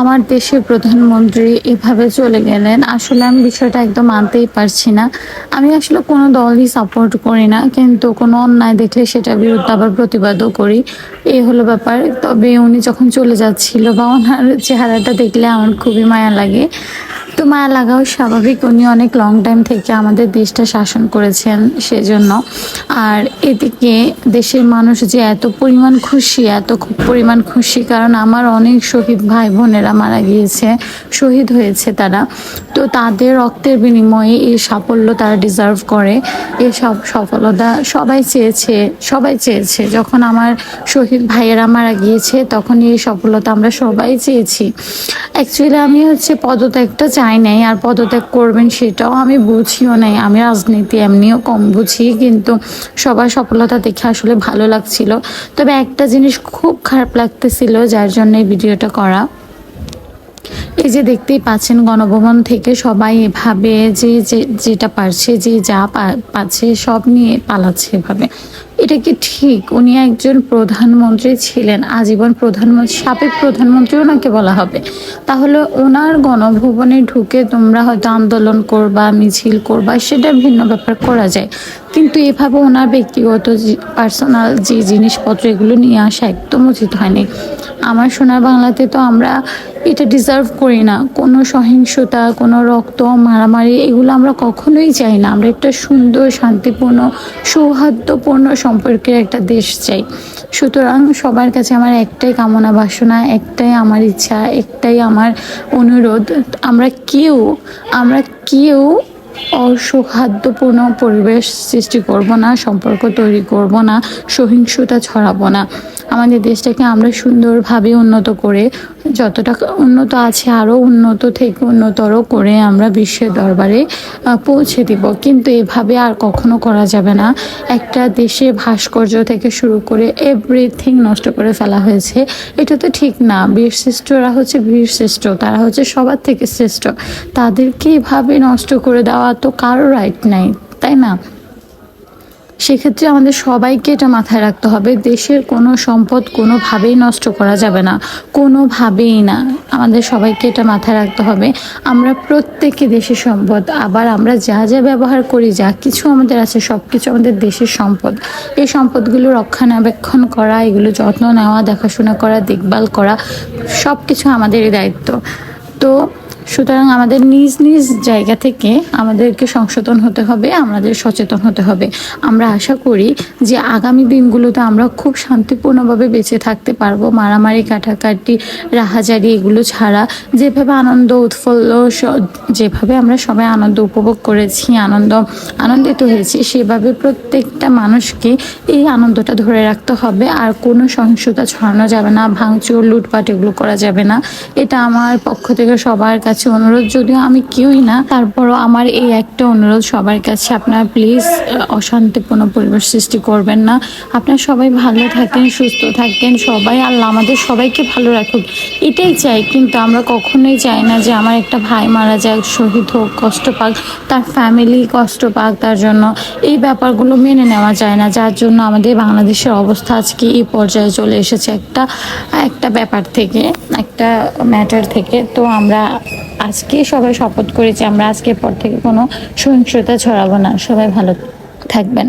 আমার দেশের প্রধানমন্ত্রী এভাবে চলে গেলেন, আসলে আমি বিষয়টা একদম মানতেই পারছি না। আমি আসলে কোনো দলই সাপোর্ট করি না, কিন্তু কোনো অন্যায় দেখলে সেটা বিরুদ্ধে আবার প্রতিবাদও করি। এই হলো ব্যাপার। তবে উনি যখন চলে যাচ্ছিল বা ওনার চেহারাটা দেখলে আমার খুবই মায়া লাগে। তো মায়া লাগাও, স্বাভাবিক উনি অনেক লং টাইম থেকে আমাদের দেশটা শাসন করেছেন সেজন্য। আর এদিকে দেশের মানুষ যে এত পরিমাণ খুশি, এত পরিমাণ খুশি, কারণ আমার অনেক শহীদ ভাই বোনেরা মারা গিয়েছে, শহীদ হয়েছে তারা। তো তাদের রক্তের বিনিময়ে এই সাফল্য তারা ডিজার্ভ করে এই সব সফলতা সবাই চেয়েছে সবাই চেয়েছে। যখন আমার শহীদ ভাইয়েরা মারা গিয়েছে তখন এই সফলতা আমরা সবাই চেয়েছি। অ্যাকচুয়ালি আমি হচ্ছে পদত্যাগটা চাই নাই আর পদত্যাগ করবেন সেটাও আমি বুঝিও নাই। আমি রাজনীতি এমনিও কম বুঝি, কিন্তু সবার সফলতা দেখে আসলে ভালো লাগছিল। তবে একটা জিনিস খুব খারাপ লাগতেছিল, যার জন্য এই ভিডিওটা করা। এই যে দেখতেই পাচ্ছেন, গণভবন থেকে সবাই এভাবে যে যেটা পারছে, যে যা পাচ্ছে সব নিয়ে পালাচ্ছে এভাবে। এটা কি ঠিক? উনি একজন প্রধানমন্ত্রী ছিলেন, আজীবন প্রধানমন্ত্রী, সাবেক প্রধানমন্ত্রী ওনাকে বলা হবে। তাহলে ওনার গণভবনে ঢুকে তোমরা হয়তো আন্দোলন করবা, মিছিল করবা, সেটা ভিন্ন ব্যাপার করা যায়। কিন্তু এভাবে ওনার ব্যক্তিগত পার্সোনাল যে জিনিসপত্র এগুলো নিয়ে আসা একদম উচিত হয়নি। আমার সোনার বাংলাতে তো আমরা এটা ডিজার্ভ করি না। কোনো সহিংসতা, কোনো রক্ত, মারামারি, এগুলো আমরা কখনোই চাই না। আমরা একটা সুন্দর, শান্তিপূর্ণ, সৌহার্দ্যপূর্ণ সম্পর্কের একটা দেশ চাই। সুতরাং সবার কাছে আমার একটাই কামনা বাসনা, একটাই আমার ইচ্ছা, একটাই আমার অনুরোধ, আমরা কেউ আমরা কেউ অসৌহার্দ্যপূর্ণ পরিবেশ সৃষ্টি করব না, সম্পর্ক তৈরি করব না, সহিংসতা ছড়াবো না। আমাদের দেশটাকে আমরা সুন্দরভাবে উন্নত করে, যতটা উন্নত আছে আরও উন্নত থেকে উন্নতর করে আমরা বিশ্বের দরবারে পৌঁছে দিব। কিন্তু এভাবে আর কখনো করা যাবে না। একটা দেশে ভাস্কর্য থেকে শুরু করে এভরিথিং নষ্ট করে ফেলা হয়েছে। এটা তো ঠিক না। বীর শ্রেষ্ঠরা হচ্ছে বীর শ্রেষ্ঠ, তারা হচ্ছে সবার থেকে শ্রেষ্ঠ। তাদেরকে এভাবে নষ্ট করে দেওয়া তো কারও রাইট নাই, তাই না? সেক্ষেত্রে আমাদের সবাইকে এটা মাথায় রাখতে হবে, দেশের কোনো সম্পদ কোনোভাবেই নষ্ট করা যাবে না, কোনোভাবেই না। আমাদের সবাইকে এটা মাথায় রাখতে হবে, আমরা প্রত্যেকে দেশের সম্পদ, আবার আমরা যা যা ব্যবহার করি, যা কিছু আমাদের আছে সব কিছু আমাদের দেশের সম্পদ। এই সম্পদগুলো রক্ষণাবেক্ষণ করা, এগুলো যত্ন নেওয়া, দেখাশোনা করা, দেখভাল করা সব কিছু আমাদেরই দায়িত্ব। তো সুতরাং আমাদের নিজ নিজ জায়গা থেকে আমাদেরকে সংশোধন হতে হবে, আমাদের সচেতন হতে হবে। আমরা আশা করি যে আগামী দিনগুলোতে আমরা খুব শান্তিপূর্ণভাবে বেঁচে থাকতে পারব। মারামারি, কাটাকাটি, রাহাজারি এগুলো ছাড়া যেভাবে আনন্দ, উৎফুল্ল যেভাবে আমরা সবাই আনন্দ উপভোগ করেছি, আনন্দ, আনন্দিত হয়েছি, সেভাবে প্রত্যেকটা মানুষকে এই আনন্দটা ধরে রাখতে হবে। আর কোনো সহিংসতা ছড়ানো যাবে না, ভাঙচুর, লুটপাট এগুলো করা যাবে না। এটা আমার পক্ষ থেকে সবার কাছে অনুরোধ যদিও আমি কেউই না, তারপরও আমার এই একটা অনুরোধ সবার কাছে। আপনারা প্লিজ অশান্তিপূর্ণ পরিবেশ সৃষ্টি করবেন না। আপনারা সবাই ভালো থাকেন, সুস্থ থাকেন, সবাই আল্লাহ আমাদের সবাইকে ভালো রাখুক। এটাই চাই, কিন্তু আমরা কখনোই চাই না যে আমার একটা ভাই মারা যাক, শহীদ হোক, কষ্ট পাক, তার ফ্যামিলি কষ্ট পাক, তার জন্য এই ব্যাপারগুলো মেনে নেওয়া যায় না। যার জন্য আমাদের বাংলাদেশের অবস্থা আজকে এই পর্যায়ে চলে এসেছে একটা একটা ব্যাপার থেকে, একটা ম্যাটার থেকে। তো আমরা আজকে সবাই শপথ করেছি, আমরা আজকের পর থেকে কোনো সহিংসতা ছড়াবো না। সবাই ভালো থাকবেন।